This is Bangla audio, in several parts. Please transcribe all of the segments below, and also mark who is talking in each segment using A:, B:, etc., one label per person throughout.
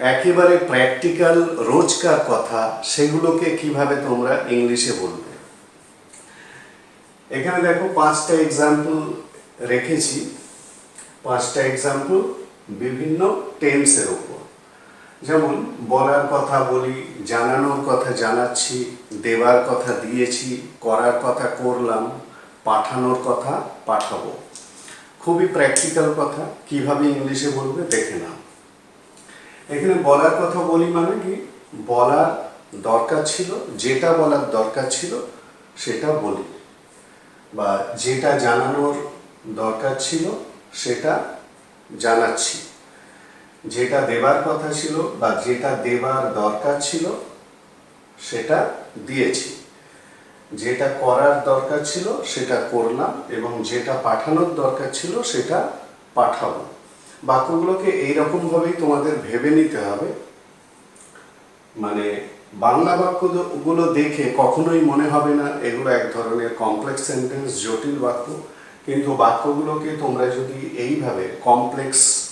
A: একেবারে প্র্যাকটিক্যাল রোজকার কথা, সেগুলোকে কীভাবে তোমরা ইংলিশে বলবে? এখানে দেখো, পাঁচটা এক্সাম্পল রেখেছি। পাঁচটা এক্সাম্পল বিভিন্ন টেন্সের ওপর যেমন, বলার কথা বলি, জানানোর কথা জানাচ্ছি দেওয়ার কথা দিয়েছি, করার কথা করলাম, পাঠানোর কথা পাঠাবো। খুবই প্র্যাকটিক্যাল কথা, কীভাবে ইংলিশে বলবে, দেখে নাও। এখানে বলার কথা বলি মানে কি? বলার দরকার ছিল, যেটা বলার দরকার ছিল, সেটা বলি। বা যেটা জানানোর দরকার ছিল, সেটা জানাচ্ছি। যেটা দেবার কথা ছিল বা যেটা দেবার দরকার ছিল, সেটা দিয়েছি। যেটা করার দরকার ছিল, সেটা করলাম এবং যেটা পাঠানোর দরকার ছিল, সেটা পাঠাবো। বাক্যগুলোকে এইরকমভাবেই তোমাদের ভেবে নিতে হবে। মানে বাংলা বাক্যগুলো দেখে কখনোই মনে হবে না, এগুলো এক ধরনের কমপ্লেক্স সেন্টেন্স জটিল বাক্য। কিন্তু বাক্যগুলোকে তোমরা যদি এইভাবে কমপ্লেক্স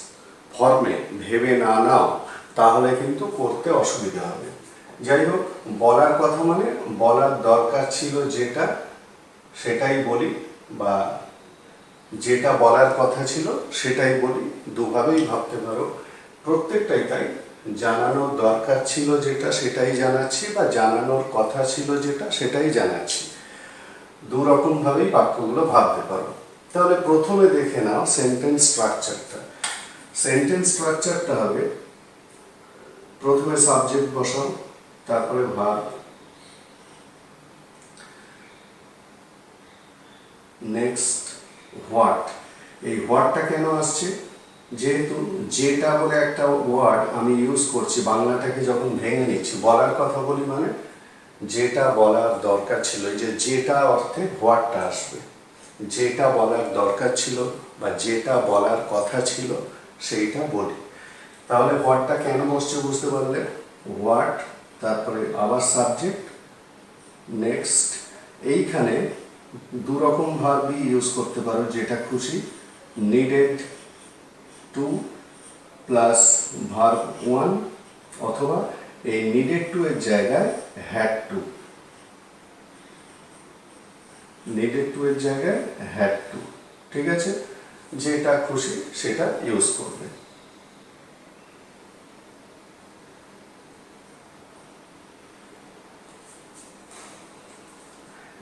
A: ফর্মে ভেবে না নাও, তাহলে কিন্তু করতে অসুবিধা হবে। যাই হোক, বলার কথা মানে বলার দরকার ছিল যেটা, সেটাই বলি বা যেটা বলার কথা ছিল সেটাই বলি। দুভাবেই ভাবতে পারো। প্রত্যেকটাই তাই। জানানোর দরকার ছিল যেটা, সেটাই জানাচ্ছি বা জানানোর কথা ছিল যেটা, সেটাই জানাচ্ছি। দু রকম ভাবেই বাক্যগুলো ভাবতে পারো। তাহলে প্রথমে দেখে নাও সেন্টেন্স স্ট্রাকচারটা সেন্টেন্স স্ট্রাকচারটা হবে, প্রথমে সাবজেক্ট বসাও, তারপরে ভার নেক্সট হোয়াট এই হোয়াটটা কেন আসছে? যেহেতু যেটা বলে একটা ওয়ার্ড আমি ইউজ করছি, বাংলাটাকে যখন ভেঙে নিচ্ছি, বলার কথা বলি মানে যেটা বলার দরকার ছিল যে যেটা অর্থে হোয়াটটা আসবে। যেটা বলার দরকার ছিল বা যেটা বলার কথা ছিল, সেইটা বলি। তাহলে হোয়াটটা কেন বসছে বুঝতে পারলে? হোয়াট তারপরে আবার সাবজেক্ট নেক্সট এইখানে দু রকম ভার্বই ইউজ করতে পারো, যেটা খুশি। Needed to plus verb one অথবা এই নিডেড টু এর জায়গায় হ্যাড টু নিডেড টু এর জায়গায় হ্যাড টু ঠিক আছে? যেটা খুশি, সেটা ইউজ করবে।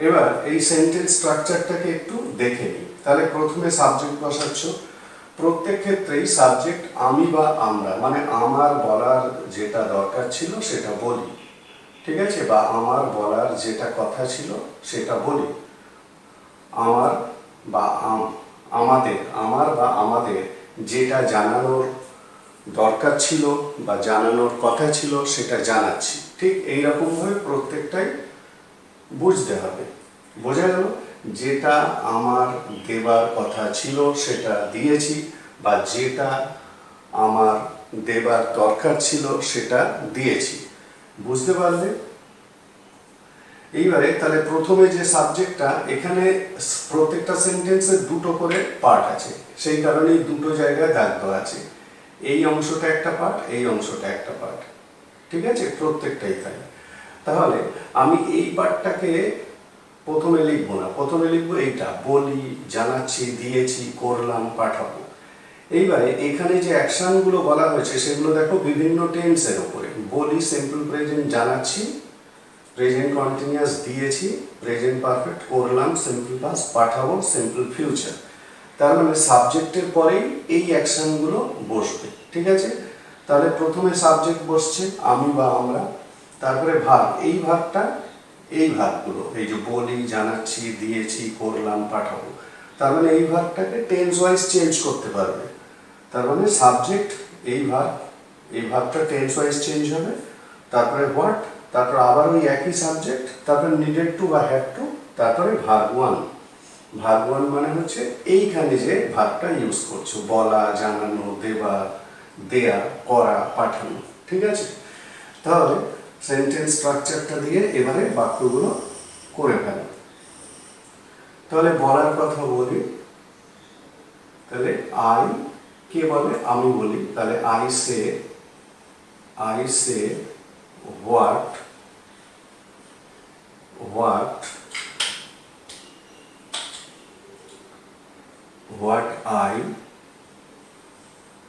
A: এবার এই সেন্টেন্স স্ট্রাকচারটাকে একটু দেখে নিই। তাহলে প্রথমে সাবজেক্ট বসাচ্ছ। প্রত্যেক ক্ষেত্রেই সাবজেক্ট আমি বা আমরা মানে আমার বলার যেটা দরকার ছিল সেটা বলি। ঠিক আছে? বা আমার বলার যেটা কথা ছিল সেটা বলি। আমার বা আমাদের, আমার বা আমাদের যেটা জানানোর দরকার ছিল বা জানানোর কথা ছিল সেটা জানাচ্ছি। ঠিক এইরকমভাবে প্রত্যেকটাই বুঝতে হবে। বোঝা গেল, যেটা আমার দেবার কথা ছিল সেটা দিয়েছি বা যেটা আমার দেবার দরকার ছিল সেটা দিয়েছি। বুঝতে পারলে? এইবারে তাহলে প্রথমে যে সাবজেক্টটা, এখানে প্রত্যেকটা সেন্টেন্সের দুটো করে পার্ট আছে। সেই কারণেই দুটো জায়গায় দাগ দেওয়া আছে। এই অংশটা একটা পার্ট এই অংশটা একটা পার্ট ঠিক আছে? প্রত্যেকটাই তাই। তাহলে আমি এই পার্টটাকে প্রথমে লিখব না। প্রথমে লিখব এইটা, বলি, জানাচ্ছি, দিয়েছি, করলাম, পাঠাবো। এইবারে এখানে যে অ্যাকশনগুলো বলা হয়েছে, সেগুলো দেখো বিভিন্ন টেন্সের উপরে। বলি সিম্পল প্রেজেন্ট জানাচ্ছি প্রেজেন্ট কন্টিনিউয়াস দিয়েছি প্রেজেন্ট পারফেক্ট করলাম সিম্পল পাস পাঠাবো সিম্পল ফিউচার তার মানে সাবজেক্টের পরেই এই অ্যাকশনগুলো বসবে, ঠিক আছে? তাহলে প্রথমে সাবজেক্ট বসছে, আমি বা আমরা তারপরে ভাগ, এই ভাগটা, এই ভাগগুলো, এই যে বলি, জানাচ্ছি, দিয়েছি, করলাম, পাঠাবো। তার মানে এই ভাগটাকে টেন্স ওয়াইজ চেঞ্জ করতে পারবে। তার মানে সাবজেক্ট এই ভাগ, এই ভাগটা টেন্স ওয়াইজ চেঞ্জ হবে। তারপরে হোয়াট তারপর আবার ওই একই সাবজেক্ট তারপরে নিডেড টু বা হ্যাড টু তারপরে ভাগ ওয়ান ভাগ ওয়ান মানে হচ্ছে এইখানে যে ভাগটা ইউজ করছ, বলা, জানানো, দেওয়া, দেয়া, করা, পাঠানো। ঠিক আছে? তাহলে সেন্টেন্স স্ট্রাকচারটা দিয়ে এবারে বাক্যগুলো করে ফেলো। তাহলে বলার কথা বলি। তাহলে আই কে বলে? আমি বলি। তাহলে I say I say what what what I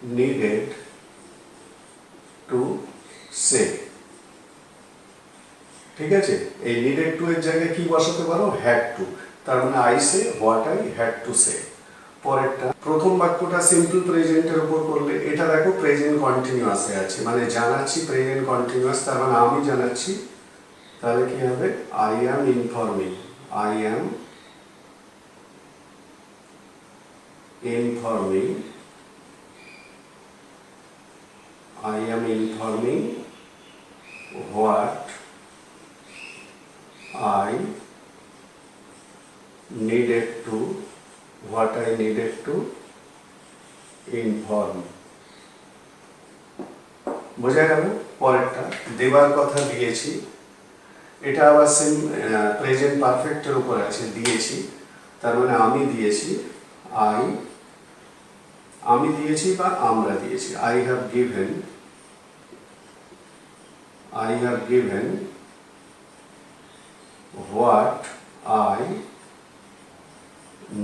A: needed to say ঠিক আছে? এই নিডেড টু এর জায়গায় কি বসাতে পারো? হ্যাড টু তার মানে I say what I had to say পরেরটা, প্রথম বাক্যটা সিম্পল প্রেজেন্টের উপর করলে, এটা দেখো প্রেজেন্ট কন্টিনিউয়াসে আছে। মানে জানাচ্ছি প্রেজেন্ট কন্টিনিউয়াস তার মানে আমি জানাচ্ছি, তাহলে কি হবে? I am informing I am informing I am informing what I needed to, what I needed to inform. বোঝা গেল? পরেরটা, দেবার কথা দিয়েছি। এটা আবার সেম প্রেজেন্ট পারফেক্টের উপর আছে, দিয়েছি। তার মানে আমি দিয়েছি আই আমি দিয়েছি বা আমরা দিয়েছি। I have given I have given what I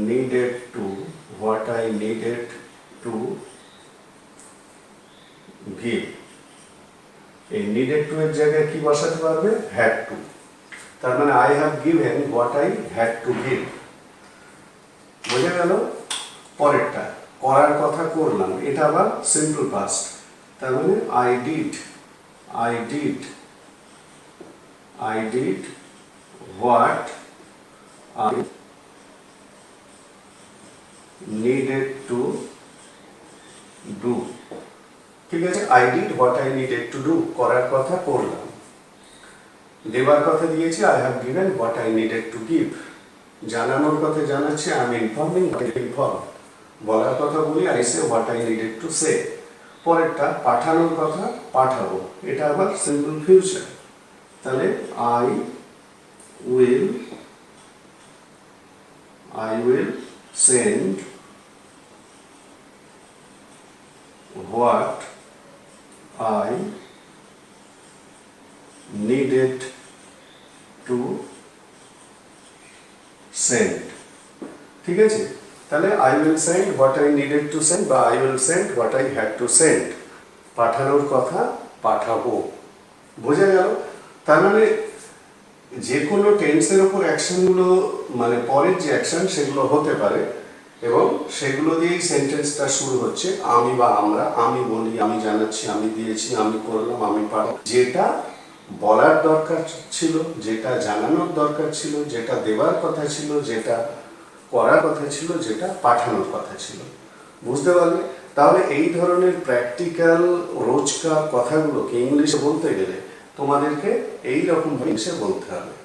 A: needed to, what I needed to give. এই needed to এর জায়গায় কি বসাতে পারবে? Had to. তার মানে I have given what I had to give বোঝা গেল? পরেরটা। করার কথা করলাম। এটা আবার সিম্পল পাস্ট তার মানে I did I did I did what I needed to do ঠিক আছে? I did what I needed to do করার কথা করলাম। দেবার কথা দিয়েছি I have given what I needed to give জানানোর কথা জানাচ্ছি আই এম ইনফর্মিং ইনফর্ম বলার কথা বলি I say what I needed to say পরেরটা, পাঠানোর কথা পাঠাবো। এটা আবার সিম্পল ফিউচার তাহলে I will I will send what I needed to send. ঠিক আছে? তাহলে I will send what I needed to send বা I will send what I had to send পাঠানোর কথা পাঠাবো। বোঝা গেল? তার মানে যে কোনো টেন্সের ওপর অ্যাকশনগুলো মানে পরের যে অ্যাকশন সেগুলো হতে পারে এবং সেগুলো দিয়েই সেন্টেন্সটা শুরু হচ্ছে, আমি বা আমরা, আমি বলি, আমি জানাচ্ছি, আমি দিয়েছি, আমি করলাম, আমি পারলাম। যেটা বলার দরকার ছিল, যেটা জানানোর দরকার ছিল, যেটা দেওয়ার কথা ছিল, যেটা করার কথা ছিল, যেটা পাঠানোর কথা ছিল। বুঝতে পারলে? তাহলে এই ধরনের প্র্যাকটিক্যাল রোজকার কথাগুলোকে ইংলিশে বলতে গেলে তোমাদেরকে এই রকম ইংলিশে বলতে হবে।